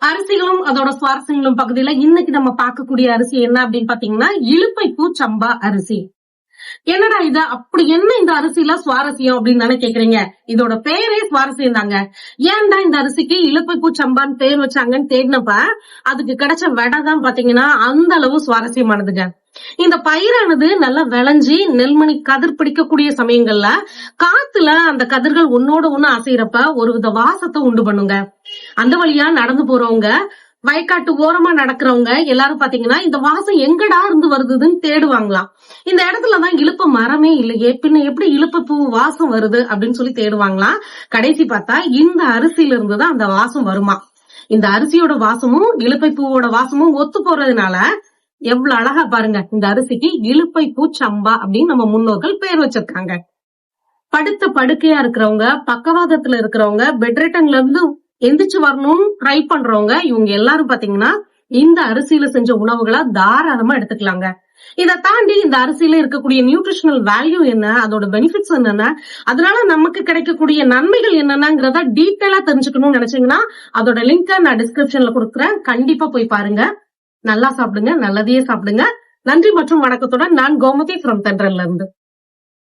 அரிசிகளும் அதோட சுவாரஸ்யங்களும் பகுதியில இன்னைக்கு நம்ம பார்க்கக்கூடிய அரிசி என்ன அப்படின்னு பாத்தீங்கன்னா இழுப்பைப்பூ சம்பா அரிசி. என்னடா இது? அப்படி என்ன இந்த அரிசியில சுவாரஸ்யம் அப்படின்னு தானே கேக்குறீங்க? இதோட பேரே சுவாரஸ்யம் தாங்க ஏன்டா இந்த அரிசிக்கு இழுப்பைப்பூ சம்பான்னு பேர் வச்சாங்கன்னு தேடினப்ப அதுக்கு கிடைச்ச விடை தான் பாத்தீங்கன்னா அந்த அளவு சுவாரஸ்யமானதுங்க. இந்த பயிரானது நல்லா விளைஞ்சி நெல்மணி கதிர் பிடிக்கக்கூடிய சமயங்கள்ல காத்துல அந்த கதிர்கள் ஒன்னோட ஒண்ணு அசைறப்ப ஒரு வித வாசத்தை உண்டு பண்ணுங்க. அந்த வழியா நடந்து போறவங்க வயக்காட்டு ஓரமா நடக்கிறவங்க எல்லாரும் பாத்தீங்கன்னா இந்த வாசம் எங்கடா இருந்து வருதுன்னு தேடுவாங்களாம். இந்த இடத்துலதான் இழுப்ப மரமே இல்லையே பின்ன எப்படி இழுப்ப பூ வாசம் வருது அப்படின்னு சொல்லி தேடுவாங்களாம். கடைசி பார்த்தா இந்த அரிசியில இருந்துதான் அந்த வாசம் வருமா. இந்த அரிசியோட வாசமும் இழுப்பை பூவோட வாசமும் ஒத்து போறதுனால எவ்வளவு அழகா பாருங்க இந்த அரிசிக்கு இழுப்பை பூ சம்பா அப்படின்னு நம்ம முன்னோர்கள் பேர் வச்சிருக்காங்க. படுத்த படுக்கையா இருக்கிறவங்க பக்கவாதத்துல இருக்கிறவங்க பெட்ரிட்டன்ல இருந்து எந்திரிச்சு வரணும்னு ட்ரை பண்றவங்க இவங்க எல்லாரும் பாத்தீங்கன்னா இந்த அரிசியில செஞ்ச உணவுகளா தாராளமா எடுத்துக்கலாங்க. இதை தாண்டி இந்த அரிசியில இருக்கக்கூடிய நியூட்ரிஷனல் வேல்யூ என்ன அதோட பெனிஃபிட்ஸ் என்னென்ன அதனால நமக்கு கிடைக்கக்கூடிய நன்மைகள் என்னென்னங்கிறத டீட்டெயிலா தெரிஞ்சுக்கணும்னு நினைச்சீங்கன்னா அதோட லிங்க் நான் டிஸ்கிரிப்ஷன்ல கொடுக்குறேன். கண்டிப்பா போய் பாருங்க. நல்லா சாப்பிடுங்க நல்லதையே சாப்பிடுங்க. நன்றி மற்றும் வணக்கத்துடன் நான் கோமதி ஃப்ரம் தென்றல்ல இருந்து.